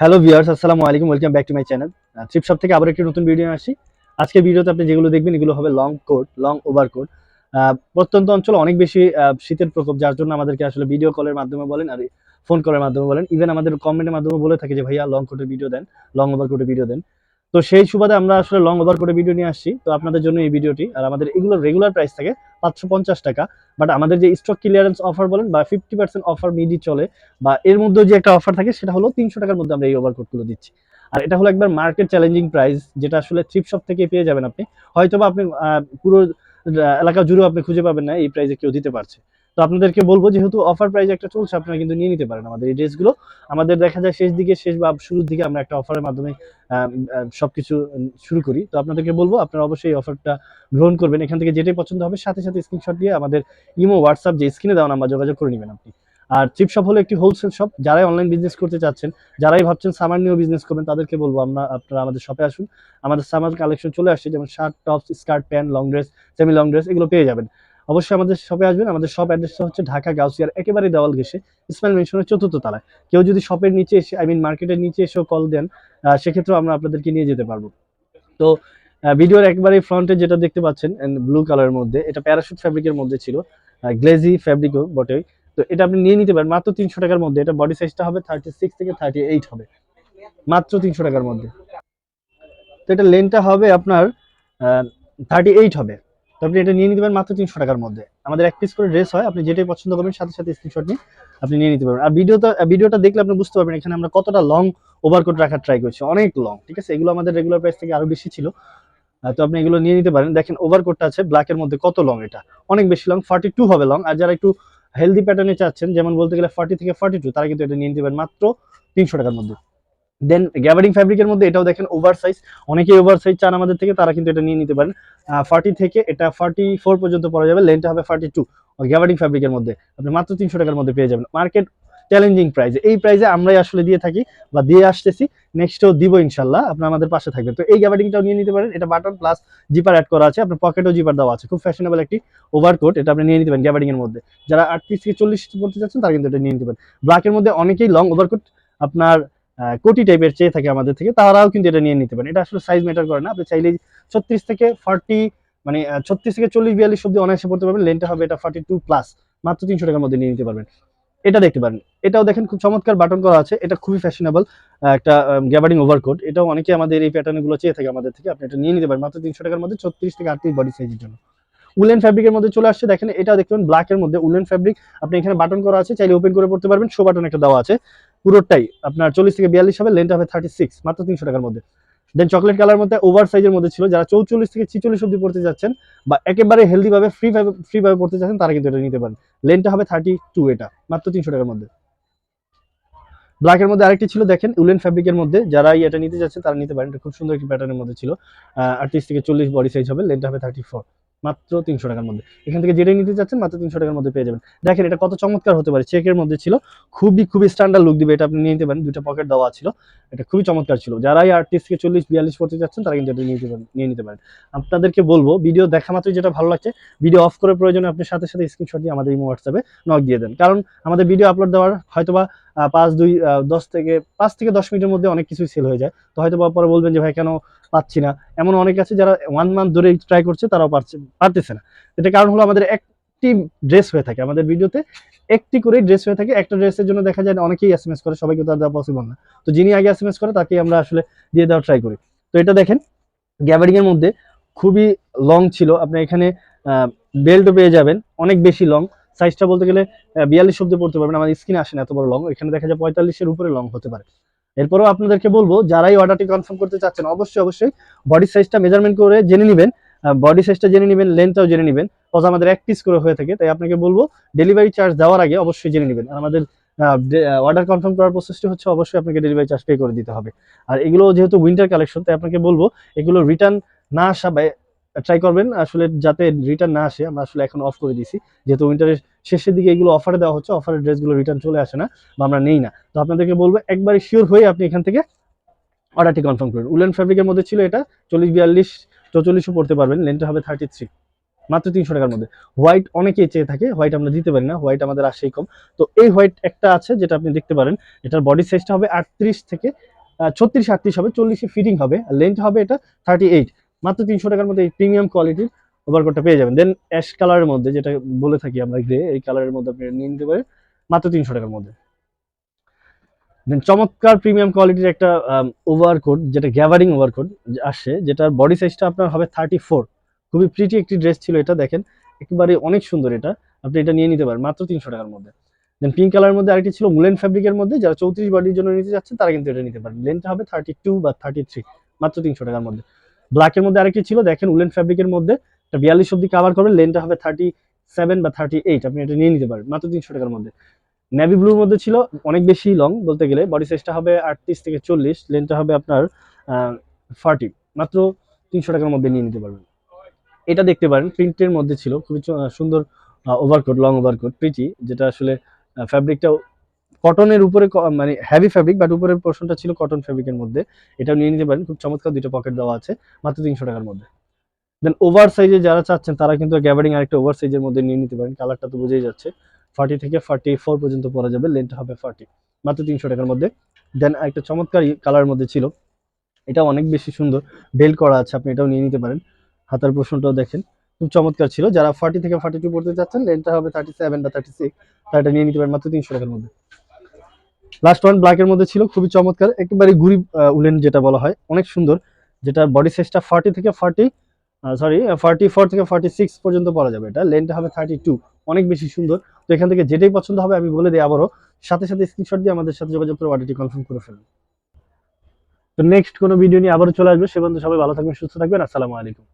Hello viewers আসসালামু আলাইকুম welcome back to my channel trip shop থেকে আবার একটি নতুন ভিডিও আসি। আজকে ভিডিওতে আপনি যেগুলো দেখবেন, এগুলো হবে long coat long overcoat প্রত্যন্ত অঞ্চলে অনেক বেশি শীতের প্রকোপ, যার জন্য আমাদেরকে আসলে ভিডিও কলের মাধ্যমে বলেন আর ফোন কলের মাধ্যমে বলেন। ইভেন আমাদের কমেন্টের মাধ্যমে বলে থাকে যে, ভাইয়া লং কোটের ভিডিও দেন লং ওভার কোটের ভিডিও দেন। তো সেই সুবাদে আমরা আসলে লং ওভার কোটের ভিডিও নিয়ে আসছি। তো আপনাদের জন্য এই ভিডিওটি আর আমাদের এগুলোর রেগুলার প্রাইস থাকে পাঁচশো পঞ্চাশ টাকা বাট আমাদের যে স্টক ক্লিয়ারেন্স অফার বলেন বা ফিফটি পার্সেন্ট অফার মিডি চলে, বা এর মধ্যে যে একটা অফার থাকে সেটা হলো তিনশো টাকার মধ্যে আমরা এই ওভারকোটগুলো দিচ্ছি। আর এটা হলো একবার মার্কেট চ্যালেঞ্জিং প্রাইস যেটা আসলে থ্রিপ শপ থেকে পেয়ে যাবেন আপনি। হয়তো বা আপনি পুরো এলাকা জুড়েও আপনি খুঁজে পাবেন না, এই প্রাইসে কেউ দিতে পারছে। তো আপনাদেরকে বলব যেহেতু অফার প্রাইস একটা চলছে, আপনারা কিন্তু নিয়ে নিতে পারেন আমাদের এই ড্রেসগুলো। আমাদের দেখা যায় শেষ দিকে, শেষ বা শুরুর দিকে আমরা একটা অফারের মাধ্যমে সবকিছু শুরু করি। তো আপনাদেরকে বলব, আপনারা অবশ্যই এই অফারটা গ্রহণ করবেন। এখান থেকে যেটাই পছন্দ হবে, সাথে সাথে স্ক্রিনশট দিয়ে আমাদের ইমো হোয়াটসঅ্যাপ যে স্ক্রিনে দেওয়া নাম্বার যোগাযোগ করে নেবেন আপনি। আর চিপ শপ হলো একটি হোলসেল শপ যারাই অনলাইন বিজনেস করতে চাচ্ছেন, যারাই ভাবছেন সামার নিয়েও বিজনেস করবেন, তাদেরকে বলব আমরা, আপনারা আমাদের শপে আসুন। আমাদের সামার কালেকশন চলে আসছে, যেমন shirt tops skirt pant long dress semi long dress এগুলো পেয়ে যাবেন। অবশ্যই আমাদের শপে আসবেন। আমাদের শপ অ্যাড্রেসটা হচ্ছে ঢাকা গাউসিয়ার একেবারে দেওয়াল ঘেসে ইসমাইল মেনশনের চতুর্থ তলায়। কেউ যদি শপের নিচে এসে আই মিন মার্কেটের নিচে এসেও কল দেন সেক্ষেত্রেও আমরা আপনাদেরকে নিয়ে যেতে পারব। তো ভিডিওর একবারে ফ্রন্টে যেটা দেখতে পাচ্ছেন ব্লু কালারের মধ্যে, এটা প্যারাশুট ফ্যাব্রিকের মধ্যে ছিল গ্লেজি ফ্যাব্রিকও বটে তো এটা আপনি নিয়ে নিতে পারেন, মাত্র তিনশো টাকার মধ্যে। এটা বডি সাইজটা হবে থার্টি সিক্স থেকে থার্টি এইট হবে। মাত্র তিনশো টাকার মধ্যে। তো এটা লেনটা হবে আপনার থার্টি এইট হবে। আপনি এটা নিয়ে নিতে পারেন মাত্র তিনশো টাকার মধ্যে। আমাদের এক পিস করে ড্রেস হয়, আপনি যেটাই পছন্দ করবেন, সাথে সাথে স্ক্রিনশট নিয়ে আপনি নিয়ে নিতে পারবেন। আর ভিডিওটা ভিডিওটা দেখলে আপনি বুঝতে পারবেন এখানে আমরা কতটা লং ওভারকোট রাখার ট্রাই করছি। অনেক লং ঠিক আছে? এগুলো আমাদের রেগুলার প্রাইস থেকে আরও বেশি ছিল। তো আপনি এগুলো নিয়ে নিতে পারেন। দেখেন ওভারকোটটা আছে ব্ল্যাকের মধ্যে কত লং এটা? অনেক বেশি লং ফর্টি টু হবে লং আর যারা একটু হেলদি প্যাটার্নে চাচ্ছেন, যেমন বলতে গেলে ফর্টি থেকে ফর্টি টু তারা কিন্তু এটা নিয়ে নিতে পারেন মাত্র তিনশো টাকার মধ্যে। দেন গ্যাবারিং ফ্যাব্রিকের মধ্যে এটাও দেখেন ওভার সাইজ অনেকেই ওভার সাইজ চান আমাদের থেকে, তারা কিন্তু এটা নিয়ে নিতে পারেন। ফার্টি থেকে এটা ফার্টি ফোর পর্যন্ত পরা যাবে লেনটা হবে ফার্টি টু গ্যাবারিং ফ্যাব্রিকের মধ্যে। আপনি মাত্র তিনশো টাকার মধ্যে পেয়ে যাবেন। মার্কেট চ্যালেঞ্জিং প্রাইস এই প্রাইজে আমরাই আসলে দিয়ে থাকি বা দিয়ে আসতেছি। নেক্সটও দিব ইনশাল্লাহ। আপনার আমাদের পাশে থাকবেন। তো এই গ্যাবারিংটাও নিয়ে নিতে পারেন। এটা বাটন প্লাস জিপার অ্যাড করা আছে। আপনার পকেটও জিপার দেওয়া আছে। খুব ফ্যাশনেবল একটি ওভারকোট এটা আপনি নিয়ে নিতে পারেন গ্যাবারিং এর মধ্যে। যারা আট আটত্রিশ থেকে চল্লিশ পড়তে চাচ্ছেন, তারা কিন্তু এটা নিয়ে নিতে পারেন। ব্ল্যাকের মধ্যে অনেকেই লং ওভারকোট আপনার কোটি টাইপের চেয়ে থাকে আমাদের থেকে, তারাও কিন্তু এটা নিয়ে নিতে পারেন এটা আসলে সাইজ ম্যাটার করে না। আপনি চাইলে ছত্রিশ থেকে ফর্টি মানে ছত্রিশ থেকে চল্লিশ, বিয়াল্লিশ অব্দি অনায়াসে পড়তে পারবেন। লেনটা হবে এটা ফর্টি টু প্লাস মাত্র তিনশো টাকার মধ্যে নিয়ে নিতে পারবেন। এটা দেখতে পারেন। এটাও দেখেন, খুব চমৎকার বাটন করা আছে। এটা খুবই ফ্যাশনেবল একটা গ্যাবারিং ওভারকোট এটাও অনেকে আমাদের এই প্যাটার্নগুলো চেয়ে থাকে আমাদের থেকে। আপনি এটা নিয়ে নিতে পারেন, মাত্র তিনশো টাকার মধ্যে ছত্রিশ থেকে আটত্রিশ বডি সাইজের জন্য। উলেন ফ্যাব্রিকের মধ্যে চলে আসছে। দেখেন এটা দেখবেন ব্ল্যাকের মধ্যে উলেন ফ্যাব্রিক আপনি এখানে বাটন করা আছে, চাইলে ওপেন করে পড়তে পারবেন। শো বাটন একটা দেওয়া আছে। পুরোটাই আপনার চল্লিশ থেকে বিয়াল্লিশ হবে লেনটা হবে থার্টি সিক্স মাত্র তিনশো টাকার মধ্যে। দেন চকলেট কালার মধ্যে ওভার সাইজের মধ্যে ছিল, যারা চৌচল্লিশ থেকে ছিচল্লিশ অব্দি পড়তে যাচ্ছেন বা একেবারে হেলদি ভাবে ফ্রি ভাবে ফ্রি ভাবে পড়তে চাচ্ছেন তারা কিন্তু এটা নিতে পারেন। লেনটা হবে থার্টি টু এটা, মাত্র তিনশো টাকার মধ্যে। ব্ল্যাকের মধ্যে আরেকটি ছিল, দেখেন, উলেন ফ্যাব্রিকের মধ্যে যারা এটা নিতে যাচ্ছেন, তারা নিতে পারেন। এটা খুব সুন্দর একটি প্যাটার্নের মধ্যে ছিল। আটত্রিশ থেকে চল্লিশ বডি সাইজ হবে লেনটা হবে থার্টি ফোর মাত্র তিনশো টাকার মধ্যে। এখান থেকে যেটাই নিতে চাচ্ছেন, মাত্র তিনশো টাকার মধ্যে পেয়ে যাবেন। দেখেন এটা কত চমৎকার হতে পারে। চেকের মধ্যে ছিল, খুবই খুবই স্ট্যান্ডার্ড লুক দিবে, এটা আপনি নিয়ে নিতে পারেন। দুটো পকেট দেওয়া ছিল, এটা খুবই চমৎকার ছিল। যারাই থেকে চল্লিশ, বিয়াল্লিশ পড়তে চাচ্ছেন, তারা কিন্তু এটা নিয়ে নিতে পারেন, নিয়ে নিতে পারেন। আপনাদেরকে বলব ভিডিও দেখা মাত্রই যেটা ভালো লাগছে ভিডিও অফ করে প্রয়োজনে আপনি সাথে সাথে স্ক্রিনশট দিয়ে আমাদের ইমো হোয়াটসঅ্যাপে নক দিয়ে দেন। কারণ আমাদের ভিডিও আপলোড দেওয়ার হয়তোবা পাঁচ দুই দশ থেকে, পাঁচ থেকে দশ মিনিটের মধ্যে অনেক কিছুই সেল হয়ে যায়। তো হয়তো পরে বলবেন যে, ভাই, কেন পাচ্ছি না? এমন অনেক আছে যারা ওয়ান মান্থ ধরে ট্রাই করছে, তারাও পারছে, পারতেছে না। এটা কারণ হলো আমাদের একটি ড্রেস হয়ে থাকে। আমাদের ভিডিওতে একটি করে ড্রেস হয়ে থাকে। একটা ড্রেসের জন্য দেখা যায় অনেকেই এস এম এস করে, সবাইকে তো আর দেওয়া পসিবল না। তো যিনি আগে এস এম এস করে, তাকেই আমরা আসলে দিয়ে দেওয়ার ট্রাই করি। তো এটা দেখেন গ্যাবারিং এর মধ্যে খুবই লং ছিল। আপনি এখানে বেল্টও পেয়ে যাবেন, অনেক বেশি লং সাইজটা বলতে গেলে বিয়াল্লিশ অব্দি পড়তে পারবেন। আমাদের স্কিনে আসে না, এত বড় লং এখানে দেখা যায় পঁয়তাল্লিশের উপরে লং হতে পারে। এরপরেও আপনাদেরকে বলব, যারাই অর্ডারটি কনফার্ম করতে চাচ্ছেন, অবশ্যই অবশ্যই বডি সাইজটা মেজারমেন্ট করে জেনে নেবেন। বডি সাইজটা জেনে নেবেন লেন্থটাও জেনে নেবেন। কজ আমাদের এক পিস করে হয়ে থাকে, তাই আপনাকে বলব ডেলিভারি চার্জ দেওয়ার আগে অবশ্যই জেনে নেবেন। আর আমাদের অর্ডার কনফার্ম করার প্রসেসটি হচ্ছে অবশ্যই আপনাকে ডেলিভারি চার্জ পে করে দিতে হবে। আর এগুলো যেহেতু উইন্টার কালেকশন তাই আপনাকে বলব, এগুলো রিটার্ন না আসা বা ট্রাই করবেন। আসলে যাতে রিটার্ন না আসে, আমরা আসলে এখন অফ করে দিছি যেহেতু উইন্টারের শেষের দিকে এগুলো অফারে দেওয়া হচ্ছে অফারের ড্রেসগুলো রিটার্ন চলে আসে না বা আমরা নেই না। তো আপনাদেরকে বলব, একবারে শিওর হয়ে আপনি এখান থেকে অর্ডারটি কনফার্ম করুন। উলেন ফ্যাব্রিকের মধ্যে ছিল এটা, চল্লিশ বিয়াল্লিশ, চৌচল্লিশও পড়তে পারবেন। লেনটা হবে থার্টি থ্রি মাত্র তিনশো টাকার মধ্যে। হোয়াইট অনেকেই চেয়ে থাকে হোয়াইট আমরা দিতে পারি না হোয়াইট আমাদের আসেই কম। তো এই হোয়াইট একটা আছে, যেটা আপনি দেখতে পারেন, এটার বডি সাইজটা হবে আটত্রিশ থেকে ছত্রিশ আটত্রিশ হবে, চল্লিশে ফিটিং হবে। লেন্থ হবে এটা থার্টি এইট মাত্র তিনশো টাকার মধ্যে এই প্রিমিয়াম কোয়ালিটির ওভারকোটটা পেয়ে যাবেন। দেন অ্যাশ কালারের মধ্যে যেটা বলে থাকি আমরা গ্রে এই কালারের মধ্যে আপনি নিয়ে নিতে পারেন, মাত্র তিনশো টাকার মধ্যে। দেন চমৎকার প্রিমিয়াম কোয়ালিটির একটা ওভারকোট যেটা গ্যাভারিং ওভারকোট আসছে যেটার বডি সাইজটা আপনার হবে থার্টি ফোর খুবই প্রিটি একটি ড্রেস ছিল এটা, দেখেন, একেবারে অনেক সুন্দর এটা। আপনি এটা নিয়ে নিতে পারেন, মাত্র তিনশো টাকার মধ্যে। দেন পিঙ্ক কালারের মধ্যে আরেকটি ছিল মুলেন ফ্যাব্রিকের মধ্যে, যারা চৌত্রিশ বডির জন্য নিতে যাচ্ছেন তারা কিন্তু এটা নিতে পারেন। লেন্থটা হবে থার্টি টু বা থার্টি থ্রি মাত্র তিনশো টাকার মধ্যে। ব্ল্যাকের মধ্যে আরেকটি ছিল, দেখেন উলেন ফ্যাব্রিকের মধ্যে। বিয়াল্লিশ অব্দি কাভার করবেন লেন্থটা হবে থার্টি সেভেন বা থার্টি এইট আপনি এটা নিয়ে নিতে পারেন, মাত্র তিনশো টাকার মধ্যে। নেভি ব্লুর মধ্যে ছিল অনেক বেশি লং বলতে গেলে বডি সাইজটা হবে আটত্রিশ থেকে চল্লিশ লেন্থটা হবে আপনার ফার্টি মাত্র তিনশো টাকার মধ্যে নিয়ে নিতে পারবেন। এটা দেখতে পারেন প্রিন্টের মধ্যে ছিল, খুবই সুন্দর ওভারকোট লং ওভারকোট প্রিটি যেটা আসলে ফ্যাব্রিকটা কটনের উপরে মানে হেভি ফ্যাব্রিক বাট উপরের পোর্শনটা ছিল কটন ফ্যাব্রিকের মধ্যে। এটাও নিয়ে নিতে পারেন, খুব চমৎকার দুটো পকেট দেওয়া আছে, মাত্র তিনশো টাকার মধ্যে। দেন ওভার সাইজে যারা চাচ্ছেন, তারা কিন্তু গ্যাবারিং আরেকটা ওভার সাইজের মধ্যে নিয়ে নিতে পারেন। কালারটা তো বুঝেই যাচ্ছে। ফার্টি থেকে ফার্টি ফোর পর্যন্ত পরা যাবে লেন্থ হবে ফার্টি মাত্র তিনশো টাকার মধ্যে। দেন একটা চমৎকার কালার মধ্যে ছিল। এটা অনেক বেশি সুন্দর। বেল করা আছে, আপনি এটাও নিয়ে নিতে পারেন। হাতার পোর্শনটাও দেখেন। খুব চমৎকার ছিল। যারা ফার্টি থেকে ফার্টি টু পড়তে চাচ্ছেন লেন্থটা হবে থার্টি সেভেন বা থার্টি সিক্স তারা এটা নিয়ে নিতে পারেন, মাত্র তিনশো টাকার মধ্যে। লাস্ট ওয়ান ব্ল্যাকের মধ্যে ছিল, খুবই চমৎকার, একেবারে গুড়ি উলেন যেটা বলা হয়, অনেক সুন্দর যেটা বডি সাইজটা ফার্টি থেকে ফার্টি সরি ফার্টি ফোর থেকে ফার্টি সিক্স পর্যন্ত পরা যাবে এটা লেন্থটা হবে থার্টি টু অনেক বেশি সুন্দর, তো এখান থেকে যেটাই পছন্দ হবে আমি বলে দিই আবারও, সাথে সাথে স্ক্রিনশট দিয়ে আমাদের সাথে যোগাযোগ করে অর্ডারটি কনফার্ম করে ফেলুন। তো নেক্সট কোনো ভিডিও নিয়ে আবারও চলে আসবে, সে পর্যন্ত সবাই ভালো থাকবেন, সুস্থ থাকবেন, আসসালামু আলাইকুম।